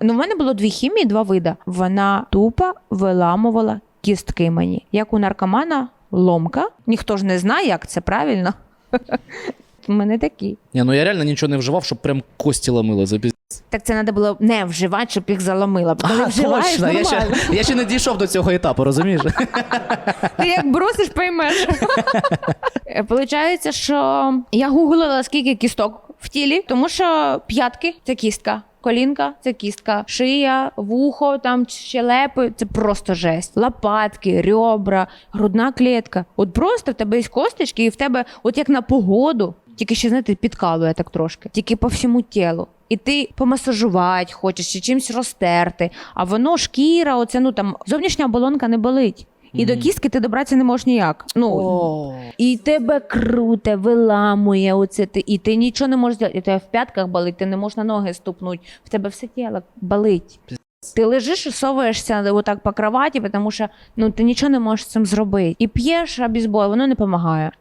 Ну, в мене було дві хімії, два види. Вона тупо виламувала кістки мені. Як у наркомана ломка. Ніхто ж не знає, як це правильно. У мене такі. Ні, ну я реально нічого не вживав, щоб прям кості ламило. За Так це треба було не вживати, щоб їх заломила. Коли А, вживаєш, точно, я ще, нормально. я ще не дійшов до цього етапу, розумієш? Ти як бросиш, поймеш. Е, Получається, що я гуглила, скільки кісток в тілі, тому що п'ятки це кістка. Колінка це кістка, шия, вухо, там щелепи це просто жесть. Лопатки, ребра, грудна клітка. От просто в тебе є косточки, і в тебе, от як на погоду, тільки ще знаєте, підкалує так трошки, тільки по всьому тілу. І ти помасажувати хочеш, чи чимось розтерти, а воно шкіра, оце ну там зовнішня оболонка не болить. І до кістки ти добратися не можеш ніяк. Ну і тебе круте, виламує оце ти, і ти нічого не можеш зробити. І тебе в п'ятках болить, ти не можеш на ноги ступнути, в тебе все тіло болить. Ти лежиш і соваєшся отак по кроваті, тому що ну, ти нічого не можеш з цим зробити. І п'єш обізбой, воно не допомагає.